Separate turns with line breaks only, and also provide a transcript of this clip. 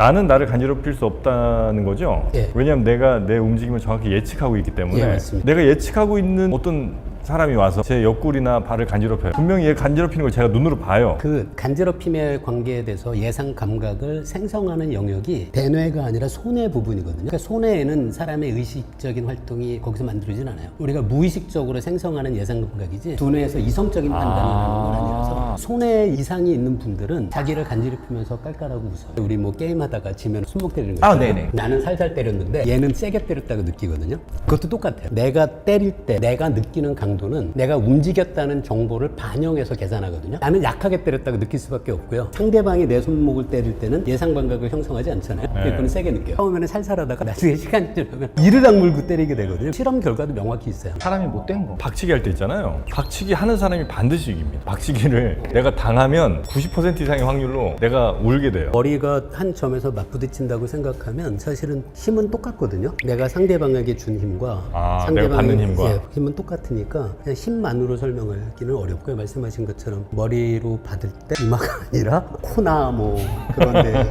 나는 나를 간지럽힐 수 없다는 거죠.
예.
왜냐하면 내가 내 움직임을 정확히 예측하고 있기 때문에
예, 맞습니다.
내가 예측하고 있는 어떤 사람이 와서 제 옆구리나 발을 간지럽혀요. 분명히 얘 간지럽히는 걸 제가 눈으로 봐요.
그 간지럽힘의 관계에 대해서 예상 감각을 생성하는 영역이 대뇌가 아니라 손해 부분이거든요. 그러니까 손해에는 사람의 의식적인 활동이 거기서 만들어지진 않아요. 우리가 무의식적으로 생성하는 예상 감각이지 두뇌에서 이성적인 판단을 하는 건 아니라서 손해 이상이 있는 분들은 자기를 간지럽히면서 깔깔하고 웃어요. 우리 뭐 게임하다가 지면 손목 때리는 거
아. 네네.
나는 살살 때렸는데 얘는 세게 때렸다고 느끼거든요. 그것도 똑같아요. 내가 때릴 때 내가 느끼는 강도 는 내가 움직였다는 정보를 반영해서 계산하거든요. 나는 약하게 때렸다고 느낄 수밖에 없고요. 상대방이 내 손목을 때릴 때는 예상 감각을 형성하지 않잖아요. 그거는 세게 느껴요. 처음에는 살살하다가 나중에 시간이 지나면 이를 악물고 때리게 되거든요. 실험 결과도 명확히 있어요.
사람이 못된 거.
박치기 할 때 있잖아요. 박치기 하는 사람이 반드시 이깁니다. 박치기를 내가 당하면 90% 이상의 확률로 내가 울게 돼요.
머리가 한 점에서 맞부딪힌다고 생각하면 사실은 힘은 똑같거든요. 내가 상대방에게 준 힘과
아, 내가 받는 힘과.
예, 힘은 똑같으 그냥 힘만으로 설명하기는 어렵고요. 말씀하신 것처럼 머리로 받을 때 이마가 아니라 코나 뭐 그런데